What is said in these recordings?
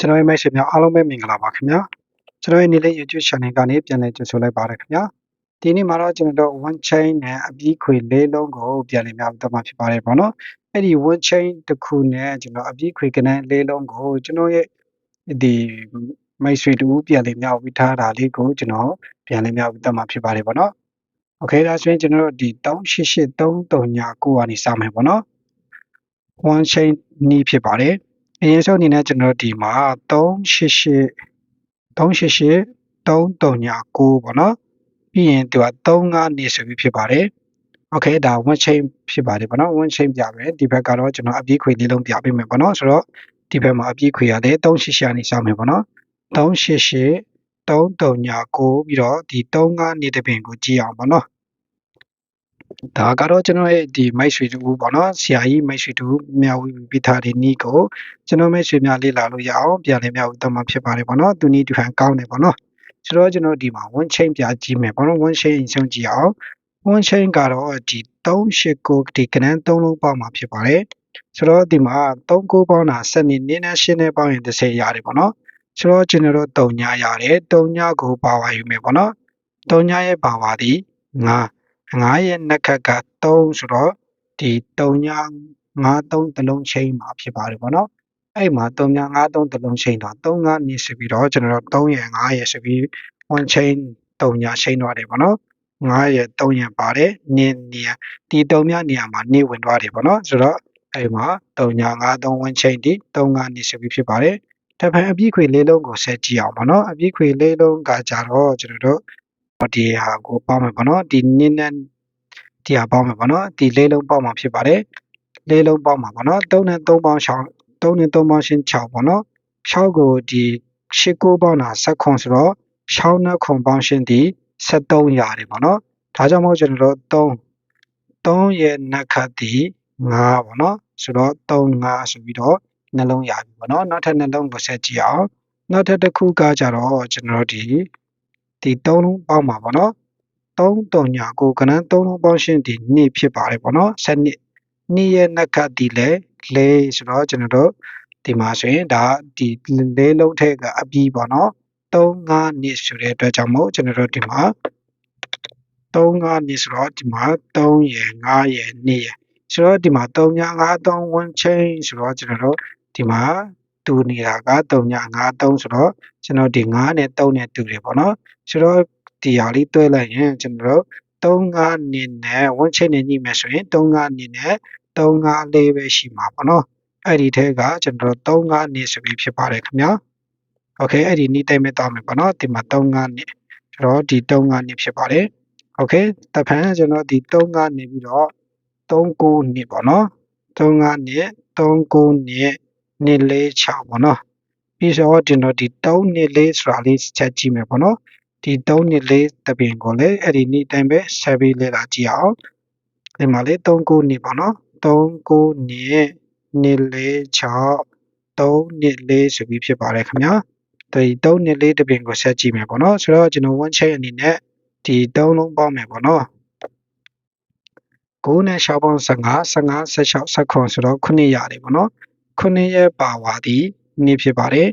ကျွန်တော်ရဲ့မိတ်ဆွေများအားလုံးပဲမင်္ဂလာပါခင်ဗျာကျွန်တော်ရဲ့နေ့လေး YouTube channel ကနေပြန်လည်ကြိုဆိုလိုက်ပါရခင်ဗျာဒီနေ့မှာတော့ကျွန်တော်တို့ one chain နဲ့အပြီးခွေလေးလုံးကိုပြန်လည်များတော့မှာဖြစ်ပါတယ်ပေါ့နော်အဲ့ဒီ one chain တစ်ခုနဲ့ကျွန်တော်အပြီးခွေကနန်းလေးလုံးကိုကျွန်တော်ရဲ့ဒီမိတ်ဆွေတူပြန်လည်များဝိထားတာလေးကိုကျွန်တော်ပြန်လည်များဝိတော့မှာဖြစ်ပါတယ်ပေါ့နော်โอเคဒါဆိုရင်ကျွန်တော်တို့ဒီ388339ကိုကနေစမယ်ပေါ့နော် one chain နီးဖြစ်ပါတယ် အရင်ဆုံးအနေနဲ့ကျွန်တော်ဒီမှာ388 388 339ပေါ့နော်ပြီးရင်သူက35နေဆိုပြီးဖြစ်ပါတယ်โอเคဒါ one chain ဖြစ်ပါတယ်ပေါ့နော် one chain ပြမယ်ဒီဘက်ကတော့ကျွန်တော်အပြည့်ခွေလေးလုံးပြပေးမယ်ပေါ့နော်ဆိုတော့ဒီဘက်မှာအပြည့်ခွေရတယ်388နေစမယ်ပေါ့နော်388 339ပြီးတော့ဒီ35နေတဲ့ပင်ကိုကြည့်အောင်ပေါ့နော် ဒါကတော့ကျွန်တော်ရဲ့ဒီမိုက်ရွှေတူပေါ့နော်ဆရာကြီးမိုက်ရွှေတူမြဝီပိထားတဲ့နီးကိုကျွန်တော်မိုက်ရွှေများလေ့လာလို့ရအောင်ပြန်လည်မြဝီတော့မှာဖြစ်ပါတယ်ပေါ့နော်သူနီးတူဟန်ကောင်းတယ်ပေါ့နော်ဆိုတော့ကျွန်တော်ဒီမှာ one chain ပြကြည့်မယ်ပေါ့နော် one chain အဆုံးကြည့်အောင် one chain ကတော့ဒီ389ဒီကနန်း3လုံးပေါက်မှာဖြစ်ပါတယ်ဆိုတော့ဒီမှာ39ပေါင်းတာ7နှစ်နည်းနဲ့8နဲ့ပေါင်းရင်30ရတယ်ပေါ့နော်ဆိုတော့ကျွန်တော်တို့3ညရတယ်3ညကိုပါဝါယူမယ်ပေါ့နော်3ညရဲ့ပါဝါဒီ9 9ရဲ့နှက်ခက်က3ဆိုတော့ဒီ3ည53တလုံးချိန်မှာဖြစ်ပါတယ်ပေါ့နော်အဲ့မှာ3ည53တလုံးချိန်တော့3ကနေဆိုပြီးတော့ကျွန်တော်တို့3ရဲ့9ရဲ့ဆိုပြီး one chain 3ညချိန်သွားတယ်ပေါ့နော်9ရဲ့3ရဲ့ပါတယ်နင်းနေဒီ3ညနေရာမှာနေဝင်သွားတယ်ပေါ့နော်ဆိုတော့အဲ့မှာ3ည53 one chain ဒီ3ကနေဆိုပြီးဖြစ်ပါတယ်တဖန်အပြည့်ခွေလေးလုံးကိုဆက်ကြည့်အောင်ပေါ့နော်အပြည့်ခွေလေးလုံးကကြတော့ကျွန်တော်တို့ ဒီဟာကိုပေါင်းမယ်ပေါ့နော်ဒီနင်းနဲ့ဒီဟာပေါင်းမယ်ပေါ့နော်ဒီလေးလုံးပေါင်းမှာဖြစ်ပါတယ်လေးလုံးပေါင်းမှာပေါ့နော်3နဲ့3ပေါင်း6 3နဲ့3ပေါင်းရှင်း6ပေါ့နော်6ကိုဒီ8 9ပေါင်းတာ7ခွန်ဆိုတော့6နဲ့ခွန်ပေါင်းရှင်းဒီ73ရတယ်ပေါ့နော်ဒါကြောင့်မို့ကျွန်တော်တို့3 3ရဲ့နှက်ခတ်ဒီ9ပေါ့နော်ဆိုတော့3 5ဆိုပြီးတော့နှလုံးရပြီပေါ့နော်နောက်ထပ်နှလုံးကိုဆက်ကြည့်အောင်နောက်ထပ်တစ်ခုကကြတော့ကျွန်တော်ဒီ ဒီ3လုံးပေါင်းမှာပေါ့နော်3 3ညာကိုကနန်း3လုံးပေါင်းရှင်းဒီနေ့ဖြစ်ပါတယ်ပေါ့နော်7နှစ်နေ့ရဲ့နှက်ကဒီလေလေဆိုတော့ကျွန်တော်တို့ဒီမှာဆိုရင်ဒါဒီလေးလုံးထက်ကအပြီးပေါ့နော်3 5နှစ်ဆိုတဲ့အတွက်ကြောင့်မို့ကျွန်တော်တို့ဒီမှာ3 5နှစ်ဆိုတော့ဒီမှာ3ရယ်5ရယ်2ရယ်ဆိုတော့ဒီမှာ3ည5 3 one chain ဆိုတော့ကျွန်တော်တို့ဒီမှာ တူနေတာက3ည5 3ဆိုတော့ကျွန်တော်ဒီ9နဲ့3နဲ့တူတယ်ပေါ့နော်ဆိုတော့ဒီဟာလေးတွဲလိုက်ရင်ကျွန်တော်တို့3 5နှစ်နဲ့ one chain နဲ့ညှိမယ်ဆိုရင်3 5နှစ်နဲ့3 5လေးပဲရှိမှာပေါ့နော်အဲ့ဒီထဲကကျွန်တော်တို့3 5နှစ်ဆိုပြီးဖြစ်ပါတယ်ခင်ဗျာโอเคအဲ့ဒီနေ့တိုင်းမဲ့တောင်းမယ်ပေါ့နော်ဒီမှာ3 5နှစ်ဆိုတော့ဒီ3 5နှစ်ဖြစ်ပါတယ်โอเคတဖန်ကျွန်တော်ဒီ3 5နေပြီးတော့3 9နှစ်ပေါ့နော်3 5နှစ်3 9နှစ် နှစ်လေး6ပေါ့နော်ပြီးတော့ကျွန်တော်ဒီ3နှစ်လေးဆိုတာလေးချက်ကြည့်မယ်ပေါ့နော်ဒီ3နှစ်လေးတပင်ကိုလည်းအဲ့ဒီနေ့တိုင်းပဲဆက်ပြီးလေ့လာကြည့်အောင်ဒီမှာလေ3 9နှစ်ပေါ့နော်3 9နှစ်နှစ်လေး6 3နှစ်လေးဆိုပြီးဖြစ်ပါတယ်ခင်ဗျာဒီ3နှစ်လေးတပင်ကိုဆက်ကြည့်မယ်ပေါ့နော်ဆိုတော့ကျွန်တော် one chain အနေနဲ့ဒီ3လုံးပေါင်းမယ်ပေါ့နော်9နဲ့6ပေါင်း15 15 16 19ဆိုတော့9ရတယ်ပေါ့နော် 9ရဲ့ပါဝါသည်နေ့ဖြစ်ပါတယ်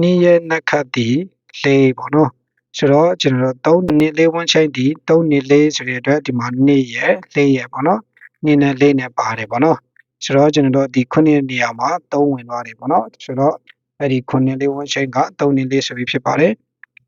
နေ့ရဲ့နှက်ခတ်သည်4ပေါ့နော်ဆိုတော့ကျွန်တော်တို့3နှစ်လေးဝန်းချိုင်းဒီ3နှစ်လေးဆိုတဲ့အတွက်ဒီမှာနေ့ရယ်လေးရယ်ပေါ့နော်နေ့နဲ့လေးနဲ့ပါတယ်ပေါ့နော်ဆိုတော့ကျွန်တော်တို့ဒီ9နေရာမှာ3ဝင်သွားတယ်ပေါ့နော်ဆိုတော့အဲ့ဒီ9လေးဝန်းချိုင်းက3နှစ်လေးဆိုပြီးဖြစ်ပါတယ်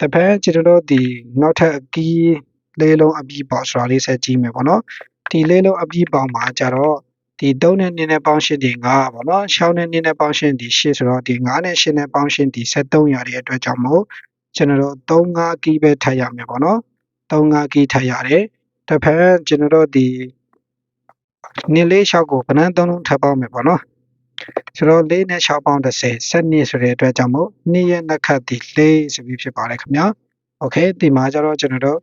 တဖက်ကျွန်တော်တို့ဒီနောက်ထပ်အကီးလေးလုံးအပြီးပေါ့ဆိုတာလေးဆက်ကြည့်မယ်ပေါ့နော်ဒီလေးလုံးအပြီးပေါင်းမှာကြတော့ ဒီ3နဲ့2နဲ့ပေါင်းရှင်းဒီ9ပေါ့နော်6နဲ့2နဲ့ပေါင်းရှင်းဒီ8ဆိုတော့ဒီ9နဲ့8နဲ့ပေါင်းရှင်းဒီ73ရတဲ့အတွက်ကြောင့်မို့ကျွန်တော်တို့35ကီးပဲထပ်ရမယ်ပေါ့နော်35ကီးထပ်ရတယ်တစ်ဖက်ကျွန်တော်တို့ဒီနှစ်လေး6ကိုဗနန်း3လုံးထပ်ပေါင်းမယ်ပေါ့နော်ဆိုတော့4နဲ့6ပေါင်း30 7ဆိုတဲ့အတွက်ကြောင့်မို့2ရဲ့နှက်ခတ်ဒီ4ဆိုပြီးဖြစ်ပါတယ်ခင်ဗျာโอเคဒီမှာကျတော့ကျွန်တော်တို့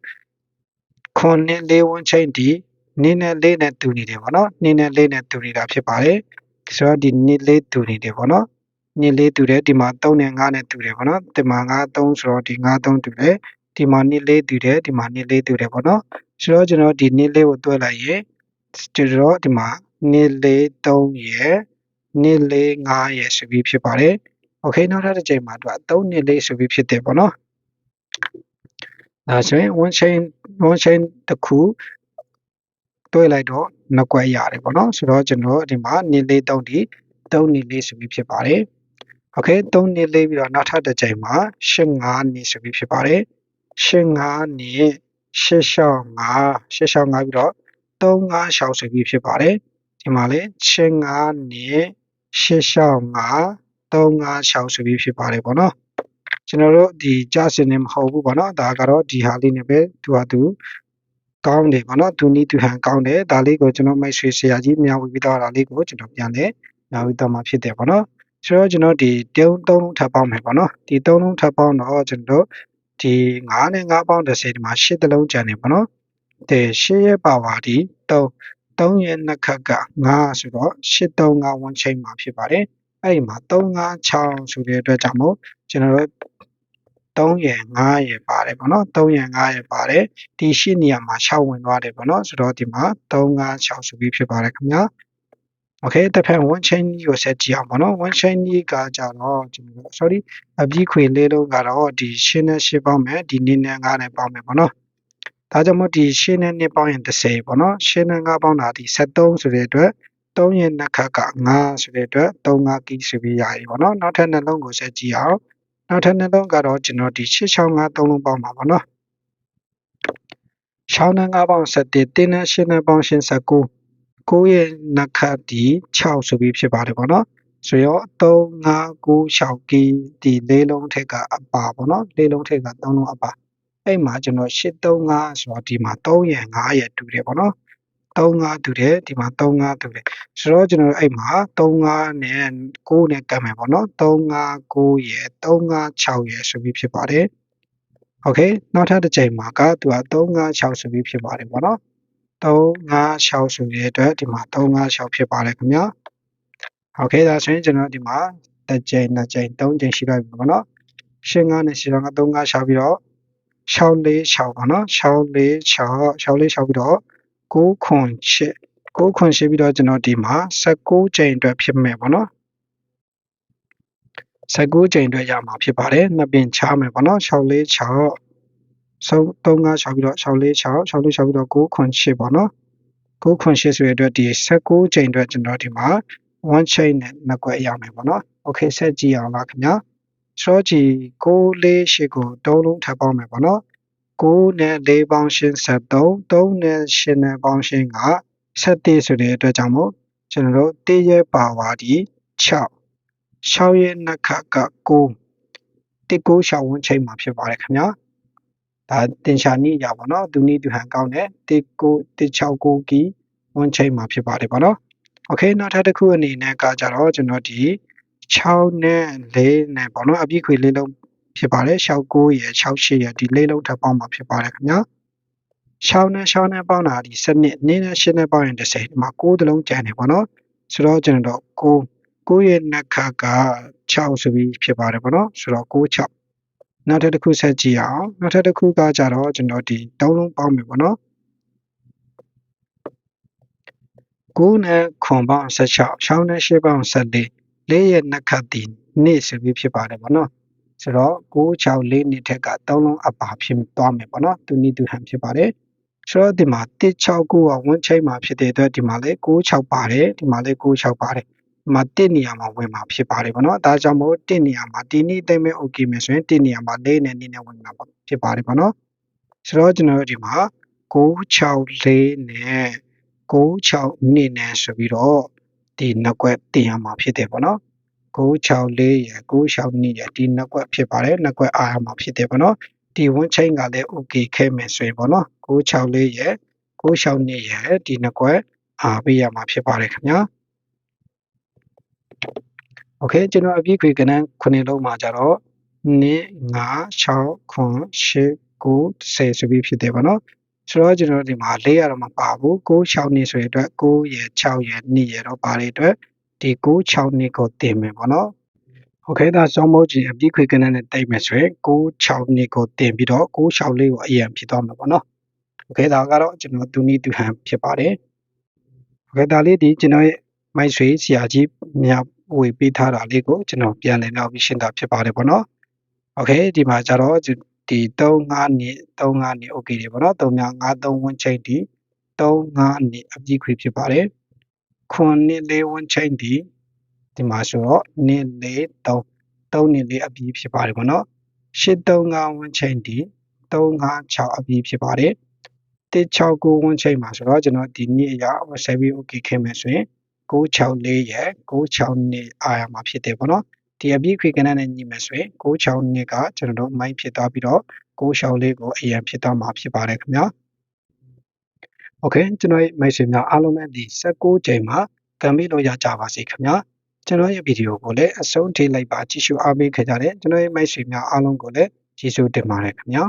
ခွန်နဲ့4ဝန်းချိန်ဒီ နင်းနဲ့လေးနဲ့တူနေတယ်ပေါ့နော်နင်းနဲ့လေးနဲ့တူနေတာဖြစ်ပါတယ်ဆိုတော့ဒီနင်းလေးတူနေတယ်ပေါ့နော်နင်းလေးတူတယ်ဒီမှာ3နဲ့5နဲ့တူတယ်ပေါ့နော်ဒီမှာ5 3ဆိုတော့ဒီ5 3တူတယ်ဒီမှာနင်းလေးတူတယ်ဒီမှာနင်းလေးတူတယ်ပေါ့နော်ဆိုတော့ကျွန်တော်ဒီနင်းလေးကိုတွဲလိုက်ရင်ကျွန်တော်ဒီမှာနင်းလေး3ရယ်နင်းလေး5ရယ်ဆိုပြီးဖြစ်ပါတယ်โอ โอเคနောက်ထပ်တစ်ချိန်မှာသူက3နှစ်လေးဆိုပြီးဖြစ်တယ်ပေါ့နော်ဒါဆိုရင် one chain one chain တစ်ခု တွဲလိုက်တော့နှစ်ကွက်ရတယ်ပေါ့နော်ဆိုတော့ကျွန်တော်ဒီမှာနှစ်လေး3ဒီ3နှစ်လေးဆိုပြီးဖြစ်ပါတယ်โอเค3နှစ်လေးပြီးတော့နောက်ထပ်တစ်ချိန်မှာ8 5နှစ်ဆိုပြီးဖြစ်ပါတယ်8 5နှစ်8ရှောင်း5 8ရှောင်း5ပြီးတော့3 5ရှောင်းဆိုပြီးဖြစ်ပါတယ်ဒီမှာလေ8 5နှစ်8ရှောင်း5 3 5ရှောင်းဆိုပြီးဖြစ်ပါတယ်ပေါ့နော်ကျွန်တော်တို့ဒီကြစင်နေမဟုတ်ဘူးပေါ့နော်ဒါကတော့ဒီဟာလေးနဲ့ပဲသူဟာသူ ကောင်းတယ်ပေါ့နော်သူနီးသူဟန်ကောင်းတယ်ဒါလေးကိုကျွန်တော်မိတ်ဆွေဆရာကြီးမြဝပြီးတော့ဒါလေးကိုကျွန်တော်ပြန်လဲမြဝပြီးတော့မှဖြစ်တယ်ပေါ့နော်ဆိုတော့ကျွန်တော်ဒီတုံးသုံးလုံးထပ်ပေါင်းမယ်ပေါ့နော်ဒီသုံးလုံးထပ်ပေါင်းတော့ကျွန်တော်ဒီ9နဲ့9ပေါင်း30ဒီမှာ10တလုံးကျန်တယ်ပေါ့နော်တဲ့10ရဲ့ပါဝါဒီ3 3ရဲ့နှစ်ခက်က9ဆိုတော့8 3 9 1ချိန်မှာဖြစ်ပါတယ်အဲ့ဒီမှာ3 5 6ဆိုတဲ့အတွက်ကြောင့်မို့ကျွန်တော်တို့ 3ရယ်5ရယ်ပါတယ်ပေါ့နော်3ရယ်5ရယ်ပါတယ်ဒီရှိနေရာမှာ6ဝင်သွားတယ်ပေါ့နော်ဆိုတော့ဒီမှာ3 5 6ဆိုပြီးဖြစ်ပါတယ်ခင်ဗျာ okay တစ်ဖက် one chain ကို set ကြည့်အောင်ပေါ့နော် one chain ကကြတော့ဒီ sorry အပြီးခွေလေးလုံးကတော့ဒီရှင်းနဲ့ရှင်းပေါင်းမယ်ဒီနင်းနဲ့9နဲ့ပေါင်းမယ်ပေါ့နော်ဒါကြောင့်မို့ဒီရှင်းနဲ့နှစ်ပေါင်းရင်30ပေါ့နော်ရှင်းနဲ့9ပေါင်းတာဒီ73ဆိုတဲ့အတွက်3ရယ်နှစ်ခါက9ဆိုတဲ့အတွက်3 5 kg ဆိုပြီးရပြီပေါ့နော်နောက်ထပ်နှလုံးကိုဆက်ကြည့်အောင် နောက်ထပ်နှလုံးကတော့ကျွန်တော်ဒီ665 3လုံးပေါင်းပါပေါ့နော်6နဲ့9ပေါင်း7တင်းနဲ့8နဲ့ပေါင်း89 9ရဲ့နှစ်ခတ်ဒီ6ဆိုပြီးဖြစ်ပါတယ်ပေါ့နော်ဆိုရော3 5 9 6ကီဒီလေးလုံးထက်ကအပါပေါ့နော်လေးလုံးထက်က3လုံးအပါအဲ့မှာကျွန်တော်835ဆိုတော့ဒီမှာ3ရယ်5ရယ်တူတယ်ပေါ့နော် 35တူတယ်ဒီမှာ35တူတယ်ဆိုတော့ကျွန်တော်အဲ့မှာ35နဲ့9နဲ့ကတ်မယ်ပေါ့နော်359ရယ်356ရယ်ဆိုပြီးဖြစ်ပါတယ်โอเคနောက်ထပ်တစ်ချိန်မှာကသူက356ဆိုပြီးဖြစ်ပါတယ်ပေါ့နော်356ဆိုတဲ့အတွက်ဒီမှာ356ဖြစ်ပါတယ်ခင်ဗျာโอเคဒါဆိုရင်ကျွန်တော်ဒီမှာတစ်ချိန်နှစ်ချိန်သုံးချိန်ရှိလိုက်ပြီပေါ့နော်ရှင်း9နဲ့ရှင်း9 356ပြီးတော့646ပေါ့နော်646 646ပြီးတော့ 6ခွန်8 6ခွန်8ပြီးတော့ကျွန်တော်ဒီမှာ19ချိန်အတွက်ဖြစ်မယ်ပေါ့နော်19ချိန်အတွက်ရမှာဖြစ်ပါတယ်နှစ်ပင်ချမယ်ပေါ့နော်646ဆုံး356ပြီးတော့646 646ပြီးတော့9ခွန်8ပေါ့နော်9ခွန်8ဆိုရတဲ့အတွက်ဒီ19ချိန်အတွက်ကျွန်တော်ဒီမှာ1 chain နဲ့နှစ်ကွက်ရမယ်ပေါ့နော်โอเคဆက်ကြည့်အောင်ပါခင်ဗျာစောကြည့်6 4 8ကို3လုံးထပ်ပေါင်းမယ်ပေါ့နော် 9နဲ့4ပေါင်းရှင်း73 3နဲ့8နဲ့ပေါင်းရှင်းက7ဆိုတဲ့အတွက်ကြောင့်မို့ကျွန်တော်တို့တရဲ့ပါဝါဒီ6 6ရဲ့နှစ်ခက်က9 1 9ရှောင်းဝန်းချိန်မှာဖြစ်ပါတယ်ခင်ဗျာဒါတင်ရှာနိရပါတော့သူနိသူဟန်ကောင်းတယ်1 9 169ကီဝန်းချိန်မှာဖြစ်ပါတယ်ပေါ့နော်โอเคနောက်ထပ်တစ်ခုအနေနဲ့ကကြတော့ကျွန်တော်ဒီ6နဲ့4နဲ့ပေါ့နော်အပြည့်ခွေလေးလုံး ဖြစ်ပါတယ်69ရယ်68ရယ်ဒီလေးလုံးထပ်ပေါင်းမှာဖြစ်ပါတယ်ခင်ဗျာ6နဲ့6နဲ့ပေါင်းတာဒီ7နှစ်နင်းနဲ့8နဲ့ပေါင်းရင်30ဒီမှာ9တလုံးကျန်တယ်ပေါ့နော်ဆိုတော့ကျွန်တော်တို့9 9ရဲ့နှစ်ခါက6ဆိုပြီးဖြစ်ပါတယ်ပေါ့နော်ဆိုတော့9 6နောက်ထပ်တစ်ခုဆက်ကြည့်အောင်နောက်ထပ်တစ်ခုကကြတော့ကျွန်တော်ဒီ3လုံးပေါင်းမယ်ပေါ့နော်9နဲ့ခွန်ပေါင်း16 6နဲ့8ပေါင်း14 4ရဲ့နှစ်ခတ်တည်နေ့ဆိုပြီးဖြစ်ပါတယ်ပေါ့နော် ဆိုတော့964နှစ်ထက်က3လုံးအပါဖြစ်သွားမယ်ပေါ့နော်သူနီးသူဟန်ဖြစ်ပါတယ်ဆိုတော့ဒီမှာ169ကဝန်းချိတ်မှာဖြစ်တဲ့အတွက်ဒီမှာလည်း96ပါတယ်ဒီမှာလည်း96ပါတယ်ဒီမှာ1နေရာမှာဝင်မှာဖြစ်ပါတယ်ပေါ့နော်ဒါကြောင့်မို့1နေရာမှာဒီနည်းသိမ့်မဲ့ okay မယ်ဆိုရင်1နေရာမှာ4နဲ့2နဲ့ဝင်မှာဖြစ်ပါတယ်ပေါ့နော်ဆိုတော့ကျွန်တော်တို့ဒီမှာ964နဲ့96နှစ်နဲ့ဆိုပြီးတော့ဒီနှစ်ကွက်တင်ရမှာဖြစ်တယ်ပေါ့နော် 964ရယ်962ရယ်ဒီနှစ်ကွက်ဖြစ်ပါတယ်နှစ်ကွက်အားရမှာဖြစ်တယ်ပေါ့နော်ဒီဝန်းချိန်ကလည်း okay ခဲ့မယ်ဆိုရင်ပေါ့နော်964ရယ်962ရယ်ဒီနှစ်ကွက်အားပေးရမှာဖြစ်ပါတယ်ခင်ဗျာ okay ကျွန်တော်အပြည့်ခွေကဏ္ဍ9လုံးမှာကြတော့2 5 6 9 10 9 10ဆိုပြီးဖြစ်တယ်ပေါ့နော်ဆိုတော့ကျွန်တော်ဒီမှာ၄ရတော့မပါဘူး9 6နှစ်ဆိုရင်အတွက်9ရယ်6ရယ်2ရယ်တော့ပါတဲ့အတွက် ဒီ9 6နှစ်ကိုတင်မယ်ပေါ့နော်โอเคဒါစောင်းမိုးကြီးအပြည့်ခွေကနနဲ့တိတ်မယ်ဆိုရင်9 6နှစ်ကိုတင်ပြီးတော့9 6လေးကိုအရင်ဖြစ်သွားမှာပေါ့နော်โอเคဒါကတော့ကျွန်တော်သူနည်းသူဟန်ဖြစ်ပါတယ်โอเคဒါလေးဒီကျွန်တော်ရဲ့မိုက်ဆွေဆရာကြီးမြောက် ဝေပေးထားတာလေးကိုကျွန်တော်ပြန်လည်နောက်ပြီးရှင်းတာဖြစ်ပါတယ်ပေါ့နော်။ Okay ဒီမှာကျတော့ဒီ35နှစ်35နှစ် okay တွေပေါ့နော်3953ဝန်းချိန်ဒီ35နှစ်အပြည့်ခွေဖြစ်ပါတယ်။ ခွန်နှစ်လေးဝန်းချိန်ဒီဒီမှာဆိုတော့နှစ်လေး3 3နှစ်လေးအပြည့်ဖြစ်ပါတယ်ပေါ့နော်။835ဝန်းချိန်ဒီ356အပြည့်ဖြစ်ပါတယ်။169ဝန်းချိန်မှာဆိုတော့ကျွန်တော်ဒီနေ့အရာဆက်ပြီး okay ခင်မယ်ဆိုရင်964ရဲ့962အာရမှာဖြစ်တယ်ပေါ့နော်ဒီအပြည့်ခွေကဏ္ဍနဲ့ညီမယ်ဆိုရင်962ကကျွန်တော်တို့မိုင်းဖြစ်သွားပြီးတော့964ကိုအရင်ဖြစ်သွားမှာဖြစ်ပါတယ်ခင်ဗျာ โอเคကျွန်တော်ရဲ့မိတ်ဆွေများအားလုံးပဲဒီ16ချိန်မှာကံပြီးလို့ရကြပါစေခင်ဗျာကျွန်တော်ရဲ့ဗီဒီယိုကိုလည်းအဆုံးထိလိုက်ပါကြည့်ရှုအားပေးခဲ့ကြတဲ့ကျွန်တော်ရဲ့မိတ်ဆွေများအားလုံးကိုလည်းကျေးဇူးတင်ပါတယ်ခင်ဗျာ